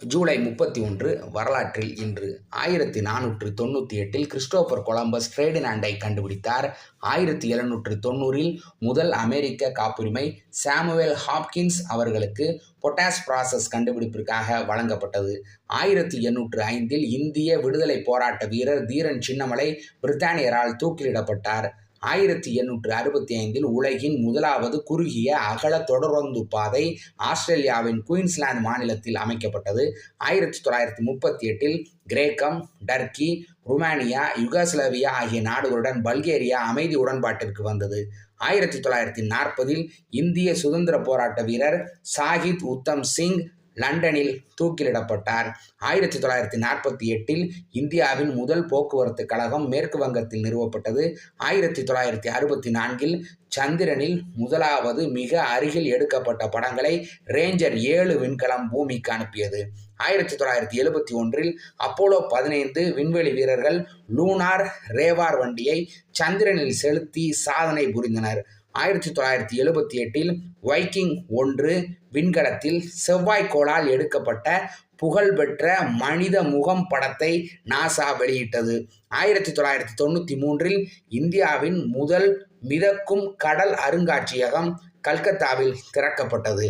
ஜூலை முப்பத்தி ஒன்று வரலாற்றில் இன்று ஆயிரத்தி நானூற்று தொண்ணூற்றி எட்டில் கிறிஸ்டோபர் கொலம்பஸ் ஃப்ரேடினாண்டை கண்டுபிடித்தார். ஆயிரத்தி எழுநூற்று தொண்ணூறில் முதல் அமெரிக்க காப்புரிமை சாமுவேல் ஹாப்கின்ஸ் அவர்களுக்கு பொட்டாஸ் ப்ராசஸ் கண்டுபிடிப்பிற்காக வழங்கப்பட்டது. ஆயிரத்தி எண்ணூற்று ஐந்தில் இந்திய விடுதலை போராட்ட வீரர் தீரன் சின்னமலை பிரித்தானியரால் தூக்கிலிடப்பட்டார். ஆயிரத்தி எண்ணூற்று அறுபத்தி ஐந்தில் உலகின் முதலாவது குறுகிய அகல தொடருந்து பாதை ஆஸ்திரேலியாவின் குயின்ஸ்லாந்து மாநிலத்தில் அமைக்கப்பட்டது. ஆயிரத்தி தொள்ளாயிரத்தி முப்பத்தி எட்டில் கிரேக்கம் டர்க்கி ருமானியா யுகோஸ்லாவியா ஆகிய நாடுகளுடன் பல்கேரியா அமைதி உடன்பாட்டிற்கு வந்தது. ஆயிரத்தி தொள்ளாயிரத்தி நாற்பதில் இந்திய சுதந்திர போராட்ட வீரர் சாஹித் உத்தம் சிங் லண்டனில் தூக்கிலிடப்பட்டார். ஆயிரத்தி தொள்ளாயிரத்தி நாற்பத்தி எட்டில் இந்தியாவின் முதல் போக்குவரத்து கழகம் மேற்கு வங்கத்தில் நிறுவப்பட்டது. ஆயிரத்தி தொள்ளாயிரத்தி அறுபத்தி நான்கில் சந்திரனில் முதலாவது மிக அருகில் எடுக்கப்பட்ட படங்களை ரேஞ்சர் ஏழு விண்கலம் பூமிக்கு அனுப்பியது. ஆயிரத்தி தொள்ளாயிரத்தி எழுபத்தி ஒன்றில் அப்போலோ பதினைந்து விண்வெளி வீரர்கள் லூனார் ரேவார் வண்டியை சந்திரனில் செலுத்தி சாதனை புரிந்தனர். ஆயிரத்தி தொள்ளாயிரத்தி எழுபத்தி எட்டில் வைக்கிங் ஒன்று விண்கலத்தில் செவ்வாய்க்கோளால் எடுக்கப்பட்ட புகழ்பெற்ற மனித முகம் படத்தை நாசா வெளியிட்டது. ஆயிரத்தி தொள்ளாயிரத்தி தொண்ணூற்றி மூன்றில் இந்தியாவின் முதல் மிதக்கும் கடல் அருங்காட்சியகம் கல்கத்தாவில் திறக்கப்பட்டது.